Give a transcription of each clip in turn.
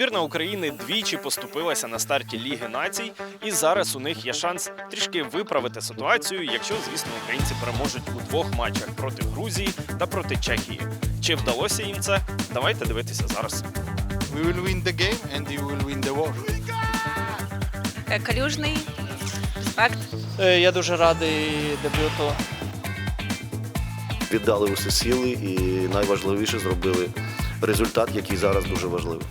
Збірна України двічі поступилася на старті Ліги націй, і зараз у них є шанс трішки виправити ситуацію, якщо, звісно, українці переможуть у двох матчах проти Грузії та проти Чехії. Чи вдалося їм це? Давайте дивитися зараз. We will win the game and you will win the war. Е, Калюжний, респект. Е, Я дуже радий дебюту. віддали усі сили і найважливіше зробили результат, який зараз дуже важливий.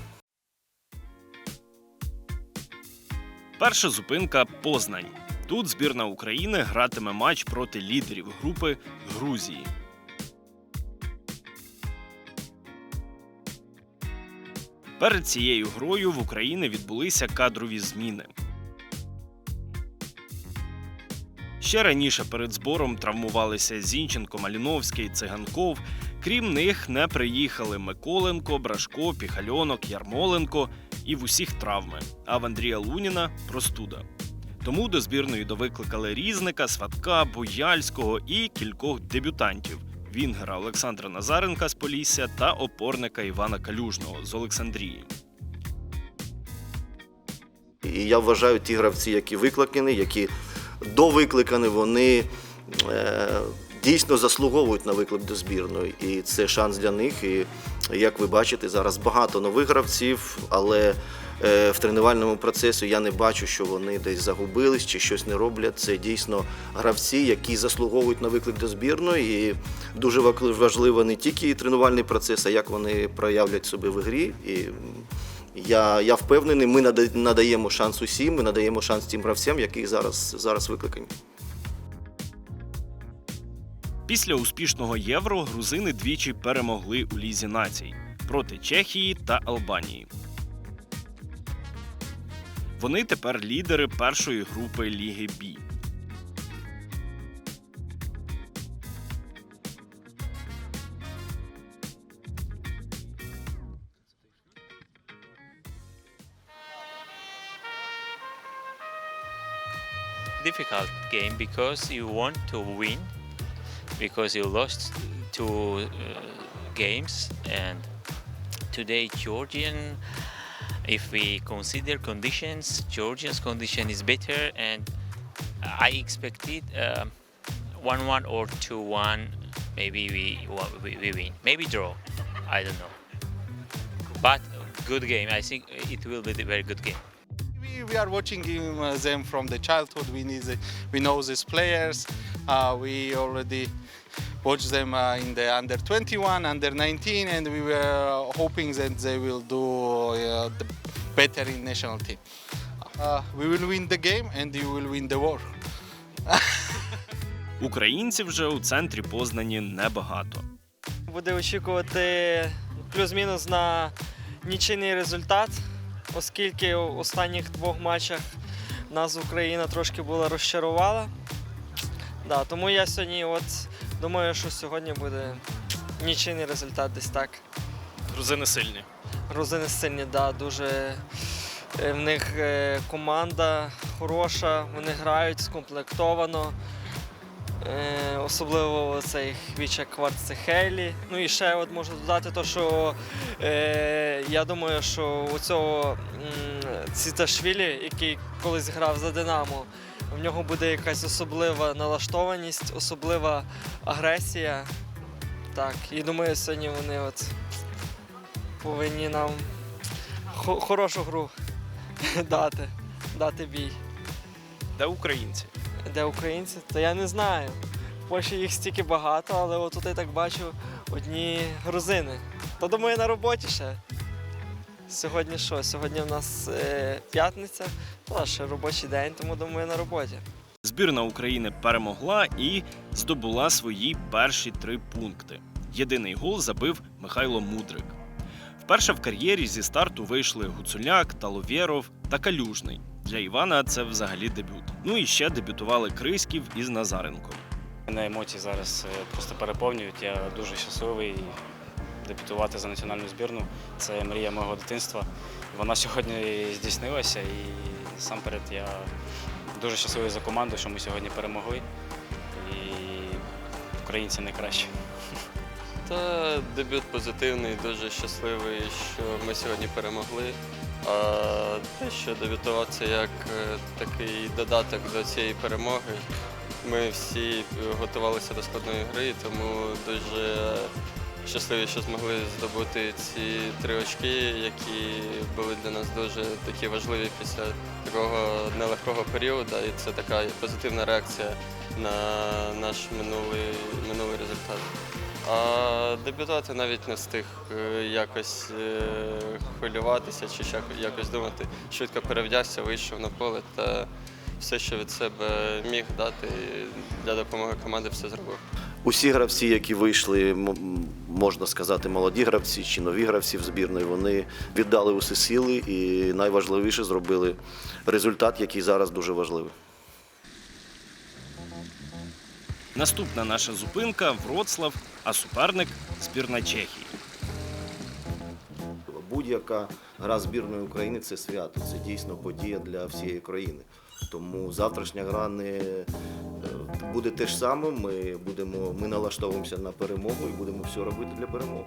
Перша зупинка Познань. Тут збірна України гратиме матч проти лідерів групи Грузії. Перед цією грою в Україні відбулися кадрові зміни. Ще раніше перед збором травмувалися Зінченко, Маліновський, Циганков. Крім них, не приїхали Миколенко, Брашко, Піхальонок, Ярмоленко і в усіх травми. А в Андрія Луніна простуда. Тому до збірної довикликали Різника, Сватка, Бояльського і кількох дебютантів: Вінгера Олександра Назаренка з Полісся та опорника Івана Калюжного з Олександрії. І я вважаю, ті гравці, які викликані, які довикликані, вони е, дійсно заслуговують на виклик до збірної. І це шанс для них. І як ви бачите, зараз багато нових гравців, але е, в тренувальному процесі я не бачу, що вони десь загубились чи щось не роблять. Це дійсно гравці, які заслуговують на виклик до збірної. І дуже важливо не тільки тренувальний процес, а як вони проявлять себе в грі. І я, я впевнений, ми надаємо шанс усім, ми надаємо шанс тим гравцям, які зараз, зараз викликані. Після успішного євро грузини двічі перемогли у лізі націй проти Чехії та Албанії. Вони тепер лідери першої групи Ліги Бі. difficult game because you want to win because you lost two uh, games and today Georgian if we consider conditions Georgian's condition is better and I expected um, 1-1 or 2-1 maybe we, we we win. Maybe draw. I don't know. But good game. I think it will be a very good game We, are watching him, uh, them from the childhood. We need the, we know these players. Uh, we already watched them uh, in the under 21, under 19, and we were hoping that they will do uh, the better in national team. Uh, we will win the game, and you will win the war. Українців же у центрі Познані небагато. Буде очікувати плюс-мінус на нічийний результат, оскільки у останніх двох матчах нас Україна трошки була розчарувала. Да, тому я сьогодні от думаю, що сьогодні буде нічийний результат десь так. Грузини сильні. Грузини сильні, да, дуже е, в них е, команда хороша, вони грають скомплектовано. Е, Особливо цей Хвіча Кварцехелі. Ну і ще от можу додати, то, що е, я думаю, що у цього Ціташвілі, який колись грав за Динамо, в нього буде якась особлива налаштованість, особлива агресія. Так, і думаю, сьогодні вони от повинні нам хорошу гру дати, дати бій. Де українці? Де українці? Та я не знаю. В Польщі їх стільки багато, але отут я так бачу одні грузини. То думаю, на роботі ще. Сьогодні що? Сьогодні в нас е, п'ятниця, та ще робочий день, тому думаю, на роботі. Збірна України перемогла і здобула свої перші три пункти. Єдиний гол забив Михайло Мудрик. Вперше в кар'єрі зі старту вийшли Гуцуляк, Таловєров та Калюжний. Для Івана це взагалі дебют. Ну і ще дебютували Криськів із Назаренком. Мене емоції зараз е, просто переповнюють. Я дуже щасливий дебютувати за національну збірну. Це мрія мого дитинства. Вона сьогодні здійснилася і насамперед я дуже щасливий за команду, що ми сьогодні перемогли. І українці найкращі. Та дебют позитивний, дуже щасливий, що ми сьогодні перемогли. А те, що дебютувати це як е, такий додаток до цієї перемоги. Ми всі готувалися до складної гри, тому дуже щасливі, що змогли здобути ці три очки, які були для нас дуже такі важливі після такого нелегкого періоду. І це така позитивна реакція на наш минулий, минулий результат. А дебютувати навіть не встиг е, якось е, хвилюватися чи якось думати. Швидко перевдягся, вийшов на поле та все, що від себе міг дати для допомоги команди, все зробив. Усі гравці, які вийшли, можна сказати, молоді гравці чи нові гравці в збірної, вони віддали усі сили і найважливіше зробили результат, який зараз дуже важливий. Наступна наша зупинка Вроцлав, а суперник збірна Чехії. Будь-яка гра збірної України це свято, це дійсно подія для всієї країни. Тому завтрашня гра не е, буде те ж саме. Ми будемо, ми налаштовуємося на перемогу і будемо все робити для перемоги.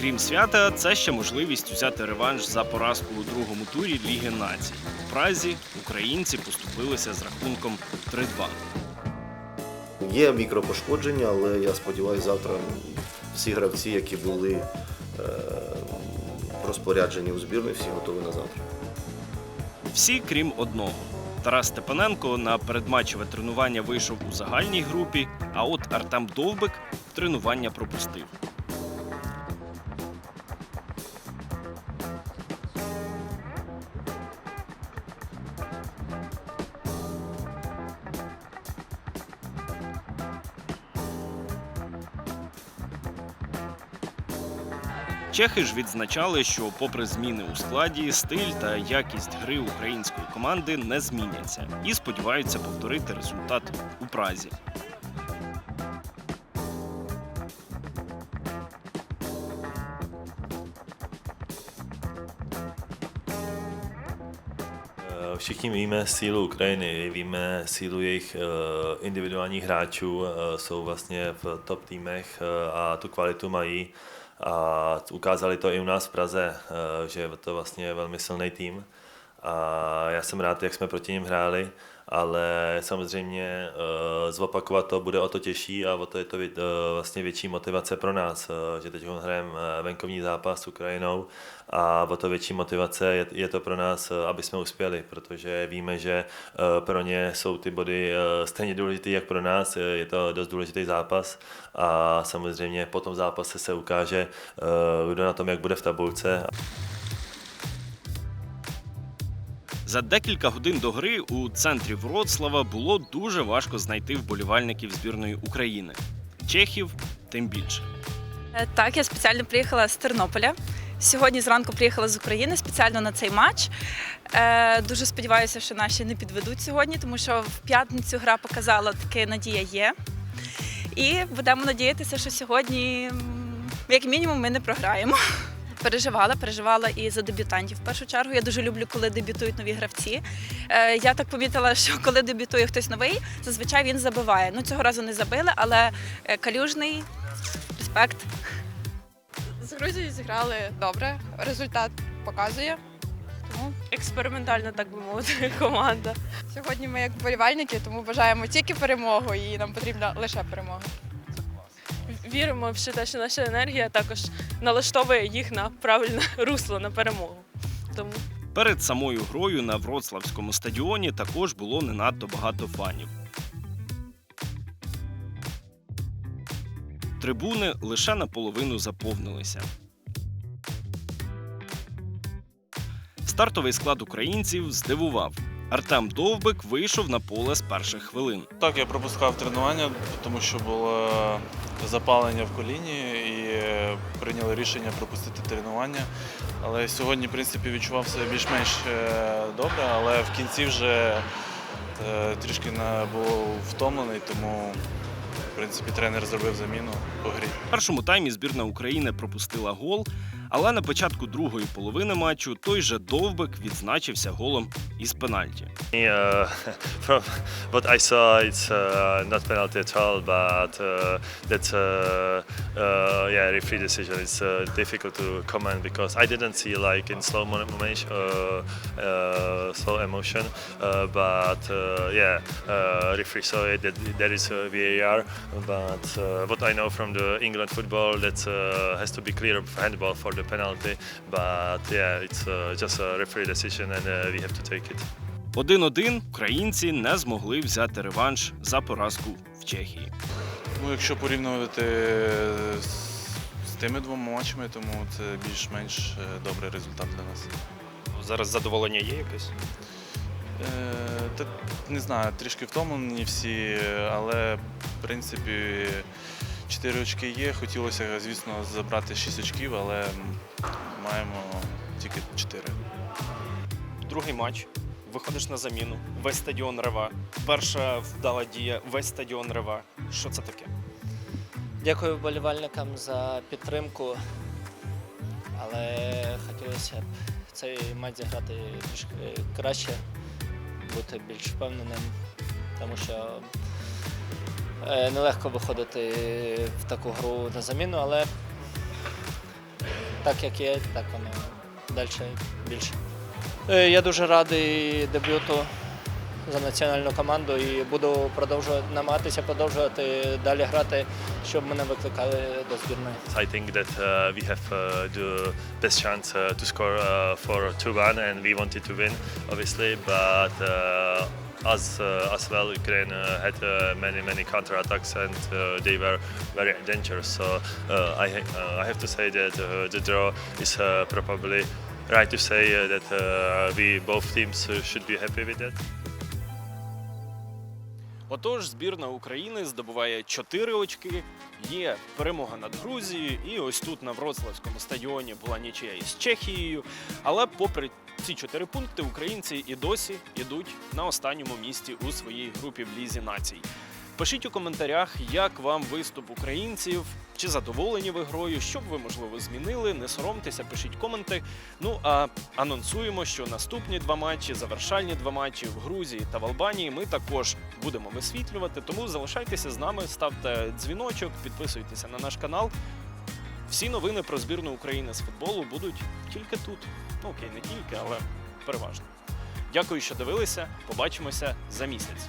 Крім свята, це ще можливість взяти реванш за поразку у другому турі Ліги націй. Празі українці поступилися з рахунком 3-2. Є мікропошкодження, але я сподіваюся, завтра всі гравці, які були е, розпоряджені у збірні, всі готові на завтра. Всі, крім одного. Тарас Степаненко на передматчеве тренування вийшов у загальній групі, а от Артем Довбик тренування пропустив. Чехи ж відзначали, що, попри зміни у складі, стиль та якість гри української команди не зміняться і сподіваються повторити результат у Празі. Všichni víme sílu Ukrajiny, víme sílu jejich eh, individuálních hráčů, eh, jsou vlastně v top týmech eh, a tu kvalitu mají. A ukázali to i u nás v Praze, eh, že to vlastně je velmi silný tým. A já jsem rád, jak jsme proti ním hráli, ale samozřejmě eh, zopakovat to bude o to těžší a o to je to eh, vlastně větší motivace pro nás, eh, že teď hrajeme venkovní zápas s Ukrajinou a o to větší motivace je, je to pro nás, aby jsme uspěli, protože víme, že pro ně jsou ty body stejně důležité jak pro nás, je to dost důležitý zápas a samozřejmě po tom zápase se ukáže, kdo na tom jak bude v tabulce За декілька годин до гри у центрі Вроцлава було дуже важко знайти вболівальників збірної України. Чехів тим більше. Е, Так, я спеціально приїхала з Тернополя. Сьогодні зранку приїхала з України спеціально на цей матч. Е, дуже сподіваюся, що наші не підведуть сьогодні, тому що в п'ятницю гра показала, таки надія є. І будемо надіятися, що сьогодні, як мінімум, ми не програємо. Переживала, переживала і за дебютантів. В першу чергу я дуже люблю, коли дебютують нові гравці. Е, я так помітила, що коли дебютує хтось новий, зазвичай він забиває. Ну цього разу не забили, але е, калюжний респект. З Грузією зіграли добре, результат показує. Тому експериментальна, так би мовити, команда. сьогодні ми як вболівальники, тому бажаємо тільки перемогу і нам потрібна лише перемога. Віримо, що те, що наша енергія також налаштовує їх на правильне русло, на перемогу. Тому Перед самою грою на Вроцлавському стадіоні також було не надто багато фанів. Трибуни лише наполовину заповнилися. Стартовий склад українців здивував. Артем Довбик вийшов на поле з перших хвилин. Так, я пропускав тренування, тому що було запалення в коліні і е, прийняли рішення пропустити тренування. Але сьогодні, в принципі, відчував себе більш-менш е, добре, але в кінці вже е, трішки був втомлений, тому в принципі тренер зробив заміну по грі. В першому таймі збірна України пропустила гол, Але на початку другої половини матчу той же Довбик відзначився голом із пенальті. Uh, uh, uh, uh, uh, uh, uh, uh, uh, uh, uh, uh, uh, penalty. But yeah, it's uh, just a referee decision, and uh, we have to take it. 1-1 українці не змогли взяти реванш за поразку в Чехії. Ну, якщо порівнювати з, з тими двома матчами, тому це більш-менш е, добрий результат для нас. Зараз задоволення є якесь? Е, та, не знаю, трішки втомлені всі, але в принципі 4 очки є. Хотілося, звісно, забрати 6 очків, але маємо тільки 4. Другий матч. Виходиш на заміну. Весь стадіон рева. Перша вдала дія, весь стадіон рева. Що це таке? Дякую вболівальникам за підтримку, але хотілося б цей матч зіграти трішки краще, бути більш впевненим, тому що нелегко виходити в таку гру на заміну, але так як є, так воно далі більше. Е, Я дуже радий дебюту за національну команду і буду продовжувати намагатися продовжувати далі грати, щоб мене викликали до збірної. I think that uh, we have uh, the best chance uh, to score uh, for 2-1 and we wanted to win, obviously, but uh, as, uh, as well, Ukraine uh, had uh, many, many counter-attacks and uh, they were very dangerous. So I, I have to say that the draw is probably right to say that we both teams should be happy with that. Отож, збірна України здобуває 4 очки. Є перемога над Грузією, і ось тут на Вроцлавському стадіоні була нічия із Чехією. Але попри ці чотири пункти, українці і досі йдуть на останньому місці у своїй групі в Лізі націй. Пишіть у коментарях, як вам виступ українців, чи задоволені ви грою, що б ви можливо змінили. Не соромтеся, пишіть коменти. Ну а анонсуємо, що наступні два матчі, завершальні два матчі в Грузії та в Албанії ми також будемо висвітлювати. Тому залишайтеся з нами, ставте дзвіночок, підписуйтеся на наш канал. Всі новини про збірну України з футболу будуть тільки тут. Ну окей, не тільки, але переважно. Дякую, що дивилися. Побачимося за місяць.